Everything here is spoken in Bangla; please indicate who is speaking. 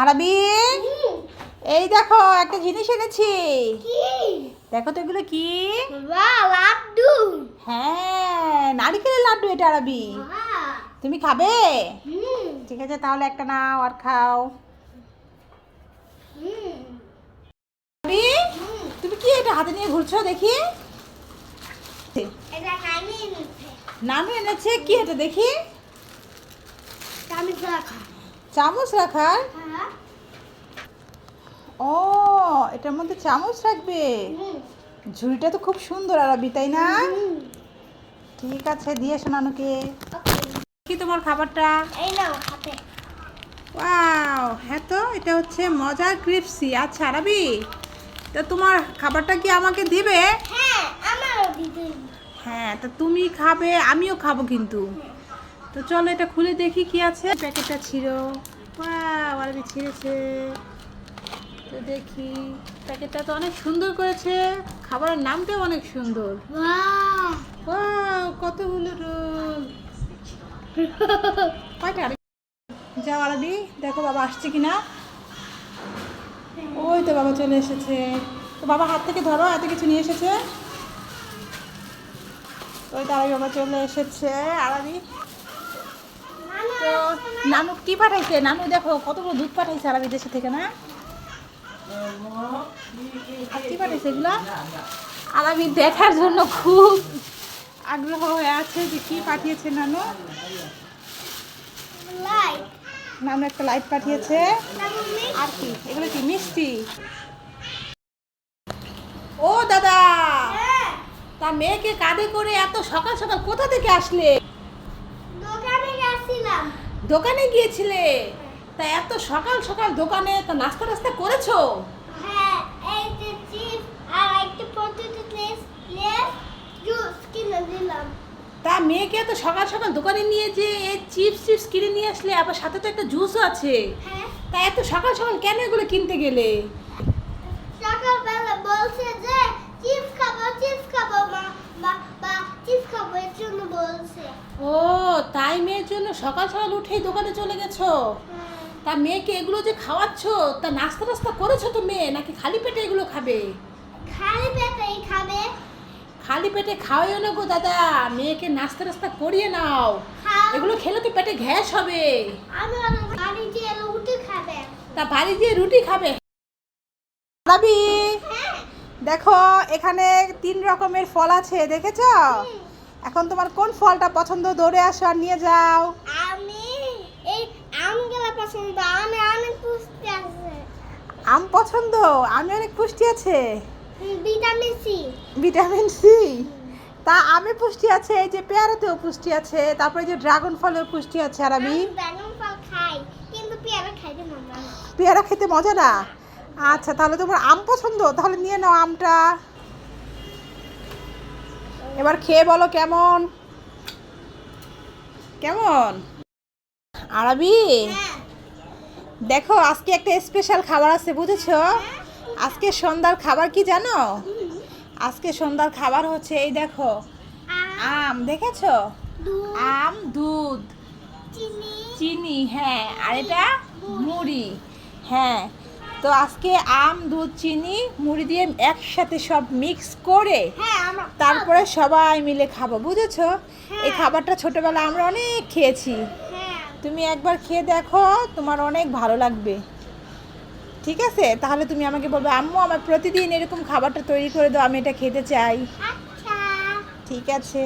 Speaker 1: আরবি এই দেখো একটা জিনিস এনেছি। দেখো তো এগুলো কি?
Speaker 2: লাড্ডু।
Speaker 1: হ্যাঁ নারিকেলের লাড্ডু এটা আরবি। তুমি খাবে? ঠিক আছে তাহলে একটা নাও আর খাও। তুমি কি এটা হাতে নিয়ে ঘুরছো দেখি? নানু এনেছে। কি এটা দেখি? চামচ রাখার?
Speaker 2: হ্যাঁ।
Speaker 1: ও এটার মধ্যে চামচ রাখবে? ঝুড়িটা তো খুব সুন্দর আরবি তাই না? ঠিক আছে দিয়ে এসো নানুকে কি তোমার খাবারটা?
Speaker 2: এই নাও হাতে।
Speaker 1: ওয়াও হ্যাঁ তো এটা হচ্ছে মজার ক্রিপসি। আচ্ছা আরবি তো তোমার খাবারটা কি আমাকে দিবে?
Speaker 2: হ্যাঁ আমারও দিতে।
Speaker 1: হ্যাঁ তো তুমি খাবে আমিও খাব কিন্তু। তো চলো এটা খুলে দেখি কি আছে। প্যাকেটটা ছিল ওয়াও আরবি ছিঁড়েছে। তো দেখি প্যাকেটটা তো অনেক সুন্দর করেছে। খাবারের নামটাও অনেক সুন্দর। কতগুলো রোল। কয়টা? যাও আরবি দেখো বাবা আসছে কিনা। ওই তো বাবা চলে এসেছে। তো বাবা হাত থেকে ধরো এত কিছু নিয়ে এসেছে। ওই তো আরবি বাবা চলে এসেছে। আরবি তো নানু কি পাঠাইছে? নানু দেখো কতগুলো দুধ পাঠাইছে আরবি দেশে থেকে না? আর কি পাঠাইছে এগুলো? আরবি দেখার জন্য খুব আগ্রহ হয়ে আছে যে কি পাঠিয়েছে নানু।
Speaker 2: লাইট
Speaker 1: নানু একটা লাইট পাঠিয়েছে। আর কি? এগুলো কি? মিষ্টি। ও দাদা
Speaker 2: হ্যাঁ।
Speaker 1: তা মেয়েকে কাঁধে করে এত সকাল সকাল কোথা থেকে আসলে?
Speaker 2: দোকানে
Speaker 1: গিয়েছিলে? তা এত সকাল সকাল দোকানে তা নাস্তা টাস্তা করেছ?
Speaker 2: হ্যাঁ এই যে চিপ আর একটা
Speaker 1: তা মেয়েকে এত সকাল সকাল দোকানে নিয়ে যে এই চিপস চিপস কিনে নিয়ে আসলে আবার সাথে তো একটা জুসও আছে।
Speaker 2: হ্যাঁ।
Speaker 1: তা এত সকাল সকাল কেন এগুলো কিনতে গেলে
Speaker 2: সকালবেলা বলছে যে চিপস খাব চিপস খাব মা বা বা চিপস খাব এর জন্য বলছে
Speaker 1: ও তাই মেয়ের জন্য সকাল সকাল উঠেই দোকানে চলে গেছো। তা মেয়েকে এগুলো যে খাওয়াচ্ছ তা নাস্তা টাস্তা করেছ তো মেয়ে নাকি খালি পেটে এগুলো খাবে?
Speaker 2: খালি পেটেই খাবে।
Speaker 1: খালি পেটে খাওয়াইও না গো দাদা মেয়েকে নাস্তা টাস্তা করিয়ে নাও। এগুলো খেলে তো পেটে গ্যাস হবে।
Speaker 2: আমি অনেক দিয়ে রুটি খাবে
Speaker 1: তা বাড়ি দিয়ে রুটি খাবে?
Speaker 2: হ্যাঁ।
Speaker 1: দেখো এখানে তিন রকমের ফল আছে দেখেছ? এখন তোমার কোন ফলটা পছন্দ? দৌড়ে আসো আর নিয়ে যাও।
Speaker 2: আমি এই আমগুলো পছন্দ আমি অনেক পুষ্টি আছে।
Speaker 1: আম পছন্দ? আমি অনেক পুষ্টি আছে।
Speaker 2: Vitamin C.
Speaker 1: Vitamin C? তা আমি পুষ্টি আছে এই যে পেয়ারাতেও পুষ্টি আছে তারপরে যে ড্রাগন ফলেও পুষ্টি আছে আর আমি?
Speaker 2: আমি ড্রাগন ফল খাই কিন্তু পেয়ারা খাইতে মন না।
Speaker 1: পেয়ারা খেতে মজা না? আচ্ছা তাহলে তোমার আম পছন্দ? তাহলে নিয়ে নাও আমটা। এবার খেয়ে বলো কেমন? কেমন? আরবি? দেখো আজকে একটা স্পেশাল খাবার আছে বুঝেছ? আজকে সন্ধ্যার খাবার কি জানো? আজকে সন্ধ্যার খাবার হচ্ছে এই দেখো আম দেখেছ? আম দুধ
Speaker 2: চিনি
Speaker 1: হ্যাঁ আর এটা মুড়ি হ্যাঁ। তো আজকে আম দুধ চিনি মুড়ি দিয়ে একসাথে সব মিক্স করে
Speaker 2: হ্যাঁ
Speaker 1: তারপরে সবাই মিলে খাব বুঝেছ? এই
Speaker 2: হ্যাঁ।
Speaker 1: খাবারটা ছোটবেলা আমরা অনেক খেয়েছি।
Speaker 2: হ্যাঁ।
Speaker 1: তুমি একবার খেয়ে দেখো তোমার অনেক ভালো লাগবে। ঠিক আছে? তাহলে তুমি আমাকে বলবে আম্মু আমার প্রতিদিন এরকম খাবারটা তৈরি করে দাও আমি এটা খেতে চাই।
Speaker 2: আচ্ছা।
Speaker 1: ঠিক আছে।